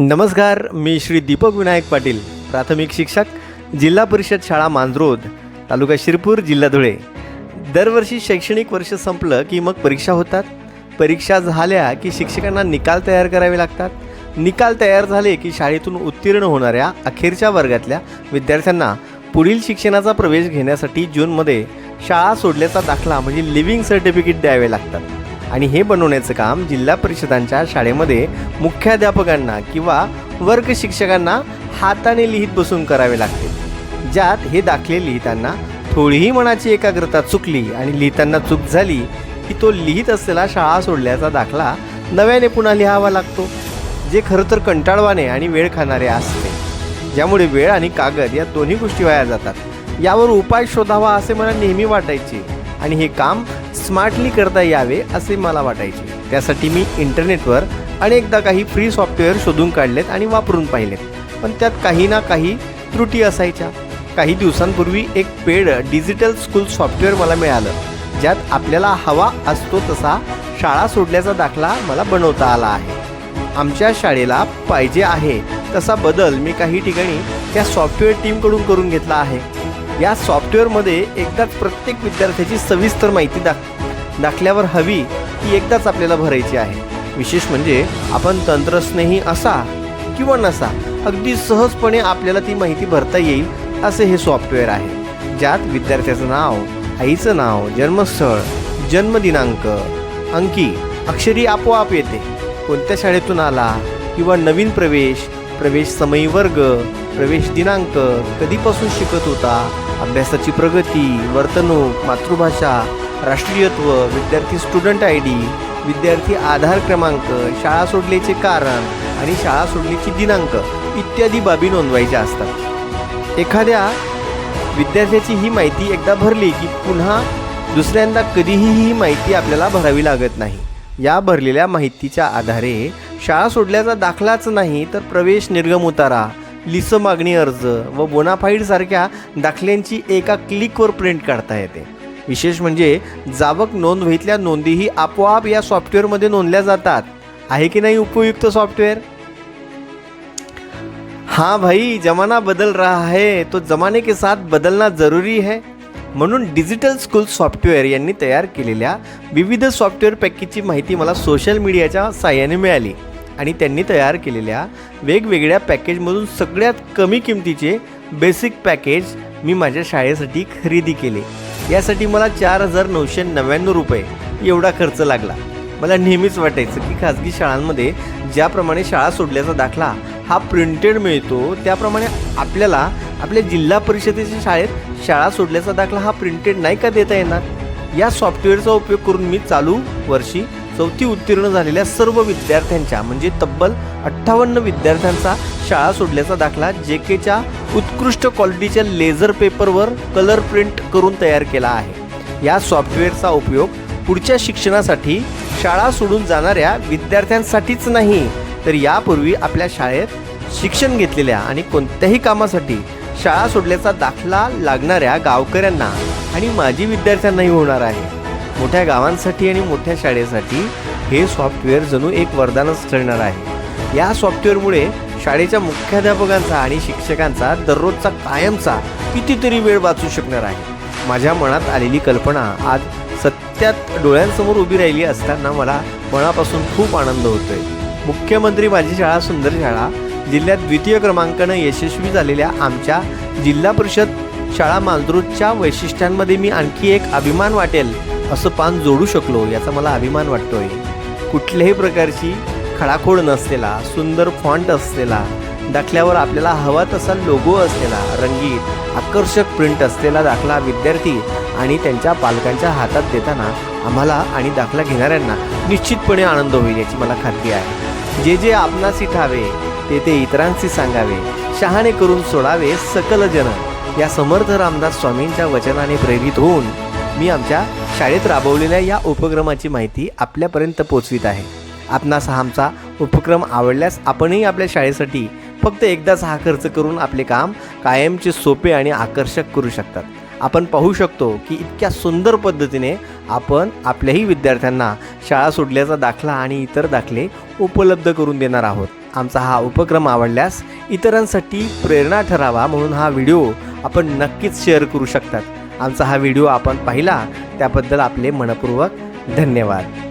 नमस्कार मी श्री दीपक विनायक पाटील प्राथमिक शिक्षक जिल्हा परिषद शाळा मांजरोद तालुका शिरपूर जिल्हा धुळे. दरवर्षी शैक्षणिक वर्ष संपलं की मग परीक्षा होतात. परीक्षा झाल्या की शिक्षकांना निकाल तयार करावे लागतात. निकाल तयार झाले की शाळेतून उत्तीर्ण होणाऱ्या अखेरच्या वर्गातल्या विद्यार्थ्यांना पुढील शिक्षणाचा प्रवेश घेण्यासाठी जूनमध्ये शाळा सोडल्याचा दाखला म्हणजे लिव्हिंग सर्टिफिकेट द्यावे लागतात. आणि हे बनवण्याचं काम जिल्हा परिषदांच्या शाळेमध्ये मुख्याध्यापकांना किंवा वर्ग शिक्षकांना हाताने लिहित बसून करावे लागते. ज्यात हे दाखले लिहिताना थोडीही मनाची एकाग्रता चुकली आणि लिहिताना चूक झाली की तो लिहित असलेला शाळा सोडल्याचा दाखला नव्याने पुन्हा लिहावा लागतो जे खरं तर कंटाळवाणे आणि वेळ खाणारे असते. ज्यामुळे वेळ आणि कागद या दोन्ही गोष्टी वाया जातात. यावर उपाय शोधावा असे मला नेहमी वाटायचे आणि हे काम स्मार्टली करता यावे असे मला वाटायचे. त्यासाठी मी इंटरनेटवर अनेकदा काही फ्री सॉफ्टवेअर शोधून काढलेत आणि वापरून पाहिलेत. पण त्यात काही ना काही त्रुटी असायच्या. काही दिवसांपूर्वी एक पेड डिजिटल स्कूल सॉफ्टवेअर मला मिळालं. ज्यात आपल्याला हवा असतो तसा शाळा सोडल्याचा दाखला मला बनवता आला आहे. आमच्या शाळेला पाहिजे आहे तसा बदल मी काही ठिकाणी त्या सॉफ्टवेअर टीमकडून करून घेतला आहे. या सॉफ्टवेअरमध्ये एकदाच प्रत्येक विद्यार्थ्याची सविस्तर माहिती दाख दाखल्यावर हवी ती एकदाच आपल्याला भरायची आहे. विशेष म्हणजे आपण तंत्रस्नेही असा किंवा नसा अगदी सहजपणे आपल्याला ती माहिती भरता येईल असे हे सॉफ्टवेअर आहे. ज्यात विद्यार्थ्याचं नाव आईचं नाव जन्मस्थळ जन्मदिनांक अंकी अक्षरी आपोआप येते. कोणत्या शाळेतून आला किंवा नवीन प्रवेश प्रवेश समयी वर्ग प्रवेश दिनांक कधीपासून शिकत होता अभ्यासाची प्रगती वर्तणूक मातृभाषा राष्ट्रीयत्व विद्यार्थी स्टुडंट आय डी विद्यार्थी आधार क्रमांक शाळा सोडल्याचे कारण आणि शाळा सोडण्याची दिनांक इत्यादी बाबी नोंदवायच्या असतात. एखाद्या विद्यार्थ्याची ही माहिती एकदा भरली की पुन्हा दुसऱ्यांदा कधीही ही माहिती आपल्याला भरावी लागत नाही. या भरलेल्या माहितीच्या आधारे शाळा सोडल्याचा दाखलाच नाही तर प्रवेश निर्गम उतारा लिस मागणी अर्ज व बोनाफाईड सारख्या दाखल्यांची एका क्लिकवर प्रिंट काढता येते. विशेष म्हणजे जावक नोंदवहीतल्या नोंदीही आपोआप या सॉफ्टवेअरमध्ये नोंदल्या जातात. आहे की नाही उपयुक्त सॉफ्टवेअर? हाँ भाई जमाना बदल रहा है तो जमाने के साथ बदलना जरूरी है. म्हणून डिजिटल स्कूल सॉफ्टवेअर यांनी तयार केलेल्या विविध सॉफ्टवेअर पॅकेजची माहिती मला सोशल मीडियाच्या साह्याने मिळाली. आणि त्यांनी तयार केलेल्या वेगवेगळ्या पॅकेजमधून सगळ्यात कमी किमतीचे बेसिक पॅकेज मी माझ्या शाळेसाठी खरेदी केले. यासाठी मला चार हजार नऊशे नव्याण्णव रुपये एवढा खर्च लागला. मला नेहमीच वाटायचं की खाजगी शाळांमध्ये ज्याप्रमाणे शाळा सोडल्याचा दाखला हा प्रिंटेड मिळतो त्याप्रमाणे आपल्याला आपल्या जिल्हा परिषदेच्या शाळेत शाळा सोडल्याचा दाखला हा प्रिंटेड नाही का देता येणार? या सॉफ्टवेअरचा उपयोग करून मी चालू वर्षी चौथी उत्तीर्ण झालेल्या सर्व विद्यार्थ्यांच्या म्हणजे तब्बल अठ्ठावन्न विद्यार्थ्यांचा शाळा सोडल्याचा दाखला जे केच्या उत्कृष्ट क्वालिटीच्या लेझर पेपरवर कलर प्रिंट करून तयार केला आहे. या सॉफ्टवेअरचा उपयोग पुढच्या शिक्षणासाठी शाळा सोडून जाणाऱ्या विद्यार्थ्यांसाठीच नाही तर यापूर्वी आपल्या शाळेत शिक्षण घेतलेल्या आणि कोणत्याही कामासाठी शाळा सोडल्याचा दाखला लागणाऱ्या गावकऱ्यांना आणि माजी विद्यार्थ्यांनाही होणार आहे. मोठ्या गावांसाठी आणि मोठ्या शाळेसाठी हे सॉफ्टवेअर जणू एक वरदानच ठरणार आहे. या सॉफ्टवेअरमुळे शाळेच्या मुख्याध्यापकांचा आणि शिक्षकांचा दररोजचा कायमचा कितीतरी वेळ वाचू शकणार आहे. माझ्या मनात आलेली कल्पना आज सत्यात डोळ्यांसमोर उभी राहिली असताना मला मनापासून खूप आनंद होतोय. मुख्यमंत्री माझी शाळा सुंदर शाळा जिल्ह्यात द्वितीय क्रमांकानं यशस्वी झालेल्या आमच्या जिल्हा परिषद शाळा मांजरूदच्या वैशिष्ट्यांमध्ये मी आणखी एक अभिमान वाटेल. असं पान जोडू शकलो याचा मला अभिमान वाटतोय. कुठल्याही प्रकारची खडाखोड नसलेला सुंदर फॉन्ट असलेला दाखल्यावर आपल्याला हवा तसा लोगो असलेला रंगीत आकर्षक प्रिंट असलेला दाखला विद्यार्थी आणि त्यांच्या पालकांच्या हातात देताना आम्हाला आणि दाखला घेणाऱ्यांना निश्चितपणे आनंद होईल याची मला खात्री आहे. जे जे आपणासी ठावे ते ते इतरांशी सांगावे शहाणे करून सोडावे सकल जन. या समर्थ रामदास स्वामींच्या वचनाने प्रेरित होऊन मी आमच्या शाळेत राबवलेल्या या उपक्रमाची माहिती आपल्यापर्यंत पोचवित आहे. आपणास हा आमचा उपक्रम आवडल्यास आपणही आपल्या शाळेसाठी फक्त एकदाच हा खर्च करून आपले काम कायमचे सोपे आणि आकर्षक करू शकतात. आपण पाहू शकतो की इतक्या सुंदर पद्धतीने आपण आपल्याही विद्यार्थ्यांना शाळा सोडल्याचा दाखला आणि इतर दाखले उपलब्ध करून देणार आहोत. आमचा हा उपक्रम आवडल्यास इतरांसाठी प्रेरणा ठरावा म्हणून हा व्हिडिओ आपण नक्कीच शेअर करू शकतात. आमचा हा व्हिडिओ आपण पाहिला त्याबद्दल आपले मनपूर्वक धन्यवाद.